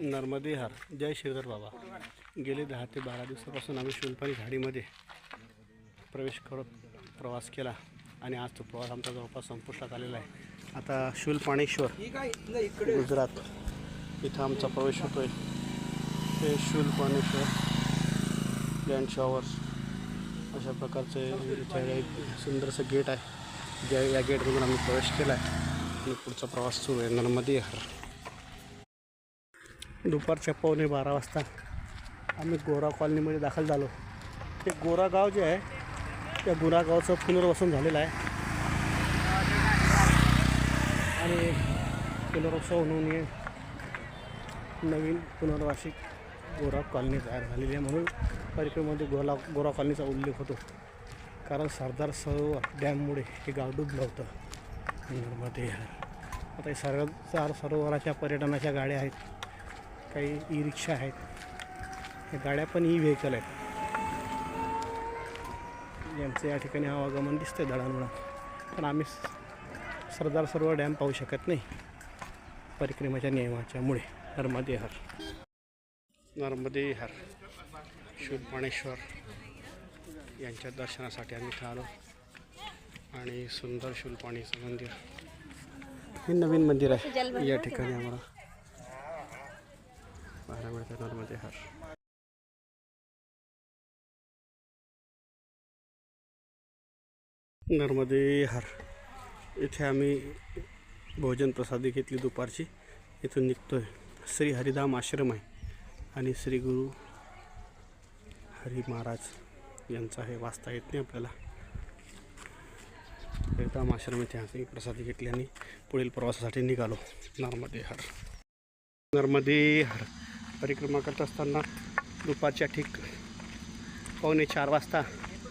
नर्मदे हार. जय श्रीधर बाबा. गेले दहा ते बारा दिवसापासून आम्ही शुलपाणी झाडीमध्ये प्रवेश करत प्रवास केला आणि आज तो प्रवास आमचा जवळपास संपुष्टात आलेला आहे. आता शूलपाणेश्वर गुजरात इथं आमचा प्रवेश होतो आहे हे शूलपाणेश्वर लँड शॉवर्स अशा प्रकारचे एक सुंदरसं गेट आहे. ज्या या गेटमधून आम्ही प्रवेश केला आहे आणि पुढचा प्रवास सुरू आहे. नर्मदे हार. दुपारच्या पावणे बारा वाजता आम्ही गोरा कॉलनीमध्ये दाखल झालो. ते गोरा गाव जे आहे त्या गोरा गावचं पुनर्वसन झालेलं आहे. आणि पुनर्वसन होऊन हे नवीन पुनर्वासिक गोरा कॉलनी तयार झालेली आहे म्हणून कार्यक्रमामध्ये गोला गोरा कॉलनीचा उल्लेख होतो. कारण सरदार सरोवर डॅममुळे हे गाव डुबलं होतं. नर्मदे आता हे सरदार सरोवराच्या पर्यटनाच्या गाड्या आहेत. काही ई रिक्षा आहेत. या गाड्या पण ई व्हेकल आहेत. यांचं या ठिकाणी आवागमन आहे दळणवळण पण आम्ही सरदार सरोवर डॅम पाहू शकत नाही. परिक्रमेच्या नियमाच्यामुळे. नर्मदे हर. नर्मदे हर. शिवपाणेश्वर यांच्या दर्शनासाठी आम्ही इथं आलो. आणि सुंदर शूलपाणीचं मंदिर. हे नवीन मंदिर आहे. या ठिकाणी आम्हाला पाहायला मिळतं नर्मदे हर नर्मदे हर इथे आम्ही भोजन प्रसादी घेतली दुपारची. इथून आहे श्री हरिधाम आश्रम आहे. आणि श्री गुरु हरी महाराज यांचा हे वाचता येत नाही आपल्याला. हरिधाम आश्रम इथे आम्ही प्रसादी घेतली आणि पुढील प्रवासासाठी निघालो. नर्मदे हर नर्मदे हर परिक्रमा करत असताना दुपारच्या ठीक पावणे चार वाजता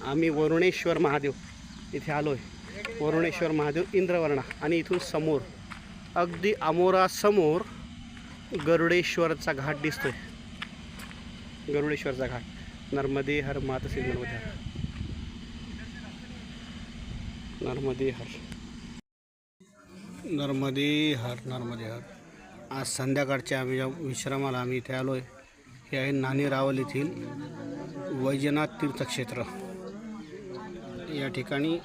आम्ही वरुणेश्वर महादेव इथे आलो आहे वरुणेश्वर महादेव इंद्रवर्णा आणि इथून समोर अगदी अमोरासमोर गरुडेश्वरचा घाट दिसतोय. गरुडेश्वरचा घाट. नर्मदे हर मातसी नर्मदे हर. नर्मदे हर. नर्मदे हर नर्मदे हर. आज संध्याकाळच्या आम्ही ज्या विश्रामाला आम्ही इथे आलो आहे हे आहे नाणी रावल येथील वैजनाथ तीर्थक्षेत्र. या ठिकाणी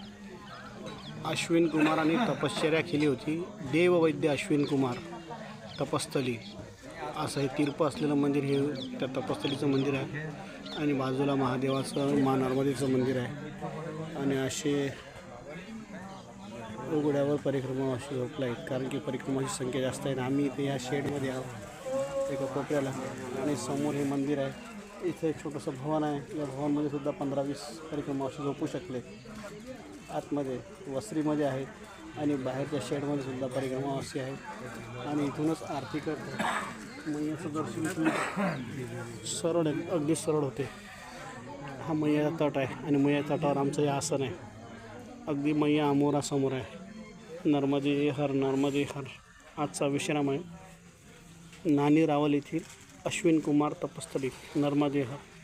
अश्विन कुमारांनी तपश्चर्या केली होती. देववैद्य अश्विन कुमार तपस्थली. असं हे तीर्प असलेलं मंदिर हे त्या तपस्थलीचं मंदिर आहे. आणि बाजूला महादेवाचं मा नर्मदेचं मंदिर आहे. आणि असे उघड्यावर परिक्रमा अशी झोपला आहेत कारण की परिक्रमाची संख्या जास्त आहे आम्ही इथे या शेडमध्ये आहोत. एका कोपऱ्याला. आणि समोर हे मंदिर आहे. इथे एक छोटंसं भवन आहे. या भवनमध्ये सुद्धा पंधरा वीस परिक्रमा अशी झोपू शकले. आतमध्ये वस्त्रीमध्ये आहे. आणि बाहेरच्या शेडमध्ये सुद्धा परिक्रमा अशी आहे. आणि इथूनच आरती करतो. मैयाचं दर्शन सरळ आहे, अगदी सरळ होते. हा मैयाचा तट आहे. आणि मैया तटावर आमचं हे आसन आहे. अगदी मैया अमोरासमोर आहे. नर्मदे हर नर्मदे हर. आजचा विश्राम आहे नानी रावल येथील अश्विन कुमार तपस्थली नर्मदे हर.